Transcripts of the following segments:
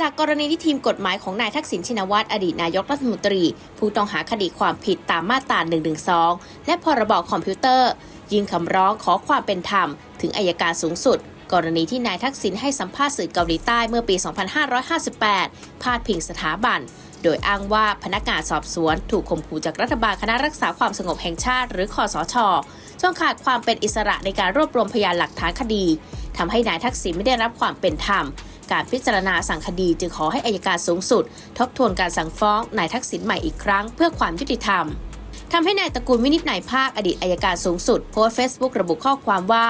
จากกรณีที่ทีมกฎหมายของนายทักษิณชินวัตรอดีตนายกรัฐมนตรี ผู้ต้องหาคดีความผิดตามมาตรา 112 และพรบคอมพิวเตอร์ ยื่นคำร้องขอความเป็นธรรม ถึงอายการสูงสุด กรณีที่นายทักษิณให้สัมภาษณ์สื่อเกาหลีใต้เมื่อปี 2558 พาดพิงสถาบัน โดยอ้างว่าพนักงานสอบสวน ถูกข่มขู่จากรัฐบาลคณะรักษาความสงบแห่งชาติ หรือคอสชจนขาดความเป็นอิสระในการรวบรวมพยานหลักฐานคดีทำให้นายทักษิณไม่ได้รับความเป็นธรรม การพิจารณาสั่งคดี จึงขอให้อายการสูงสุด ทบทวนการสั่งฟ้องนายทักษิณใหม่อีกครั้งเพื่อความยุติธรรมทำให้นายตระกูลวินิจนายภาคอดีตอายการสูงสุดโพสต์เฟซบุ๊กระบุข้อความว่า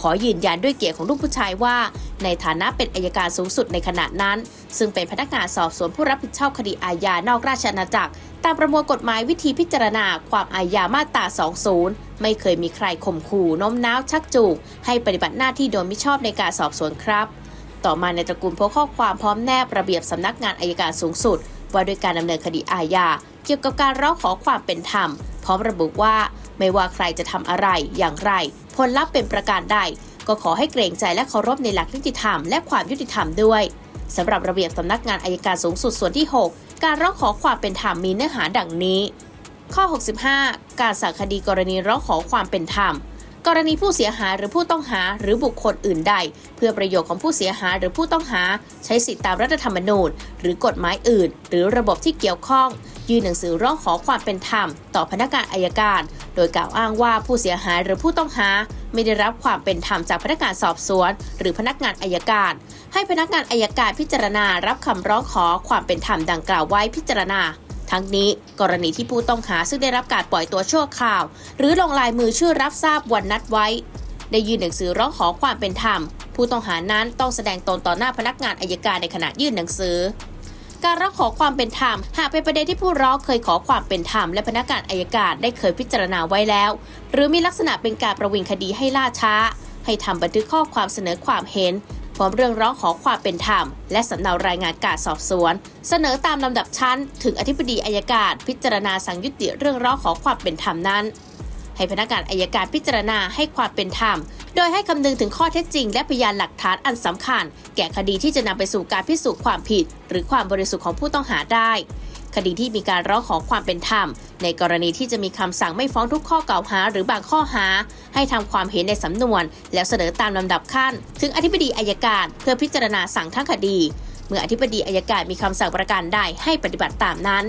ขอยืนยันด้วยเกียรติของลูกผู้ชายว่า ในฐานะเป็นอายการสูงสุดในขณะนั้น ซึ่งเป็นพนักงานสอบสวนผู้รับผิดชอบคดีอาญานอกราชอาณาจักร ตามประมวลกฎหมายวิธีพิจารณาความอาญามาตรา 20 ไม่เคยมีใครข่มขู่โน้มน้าวชักจูงให้ปฏิบัติหน้าที่โดยมิชอบในการสอบสวนครับ ต่อมาในตระกูลโพสข้อความพร้อมแนบระเบียบสำนักงานอายการสูงสุด ว่าด้วยการดำเนินคดีอาญาเกี่ยวกับการร้องขอความเป็นธรรม พร้อมระบุว่าไม่ว่าใครจะทำอะไรอย่างไร ผลลัพธ์เป็นประการใดก็ขอให้เกรงใจและเคารพในหลักนิติธรรมและความยุติธรรมด้วยสำหรับระเบียบสำนักงานอายการสูงสุดส่วนที่ 6 การร้องขอความเป็นธรรมมีเนื้อหาดังนี้ ข้อ 65 การสั่งคดีกรณีร้องขอความเป็นธรรม กรณีผู้เสียหายหรือผู้ต้องหาหรือบุคคลอื่นใด เพื่อประโยชน์ของผู้เสียหายหรือผู้ต้องหา ใช้สิทธิตามรัฐธรรมนูญ หรือกฎหมายอื่น หรือระบบที่เกี่ยวข้อง ยื่นหนังสือร้องขอความเป็นธรรม ต่อพนักงานอายการ โดยกล่าวอ้างว่าผู้เสียหายหรือผู้ต้องหา ไม่ได้รับความเป็นธรรมจากพนักงานสอบสวน หรือพนักงานอายการ ให้พนักงานอายการพิจารณารับคำร้องขอความเป็นธรรมดังกล่าวไว้พิจารณา ทั้งนี้กรณีที่ผู้ต้องหาซึ่งได้รับการปล่อยตัวชั่วคราว หรือลงลายมือชื่อรับทราบวันนัดไว้ ได้ยื่นหนังสือร้องขอความเป็นธรรม ผู้ต้องหานั้นต้องแสดงตนต่อหน้าพนักงานอายการในขณะยื่นหนังสือ การร้องขอความเป็นธรรม หากเป็นประเด็นที่ผู้ร้องเคยขอความเป็นธรรมและพนักงานอายการได้เคยพิจารณาไว้แล้ว หรือมีลักษณะเป็นการประวิงคดีให้ล่าช้า ให้ทำบันทึกข้อความเสนอความเห็น พร้อมเรื่องร้องขอความเป็นธรรม และสำเนารายงานการสอบสวน เสนอตามลำดับชั้น ถึงอธิบดีอายการ พิจารณาสั่งยุติเรื่องร้องขอความเป็นธรรมนั้น ให้พนักงานอายการพิจารณาให้ความเป็นธรรม โดยให้คำนึงถึงข้อเท็จจริง และพยานหลักฐานอันสำคัญ แก่คดีที่จะนำไปสู่การพิสูจน์ความผิด หรือความบริสุทธิ์ของผู้ต้องหาได้ คดีที่มีการร้องขอความเป็นธรรม ในกรณีที่จะมีคำสั่งไม่ฟ้องทุกข้อกล่าวหา หรือบางข้อหา ให้ทำความเห็นในสำนวน แล้วเสนอตามลำดับขั้น ถึงอธิบดีอายการเพื่อพิจารณาสั่งทั้งคดี เมื่ออธิบดีอายการมีคำสั่งประการใดให้ปฏิบัติตามนั้น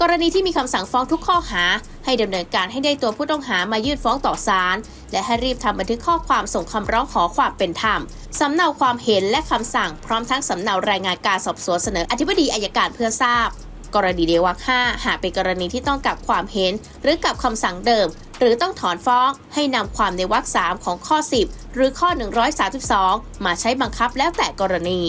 กรณีที่มีคำสั่งฟ้องทุกข้อหา ให้ดำเนินการให้ได้ตัวผู้ต้องหามายื่นฟ้องต่อศาลและให้รีบทำบันทึกข้อความส่งคำร้องขอความเป็นธรรมสำเนาความเห็นและคำสั่งพร้อมทั้งสำเนารายงานการสอบสวนเสนออธิบดีอายการเพื่อทราบ กรณีเดวัก5หากเป็นกรณีที่ต้องกลับความเห็น หรือกลับคำสั่งเดิม หรือต้องถอนฟ้องให้นำความในวรรคสามของข้อ 10 หรือข้อ 132 มาใช้บังคับแล้วแต่กรณี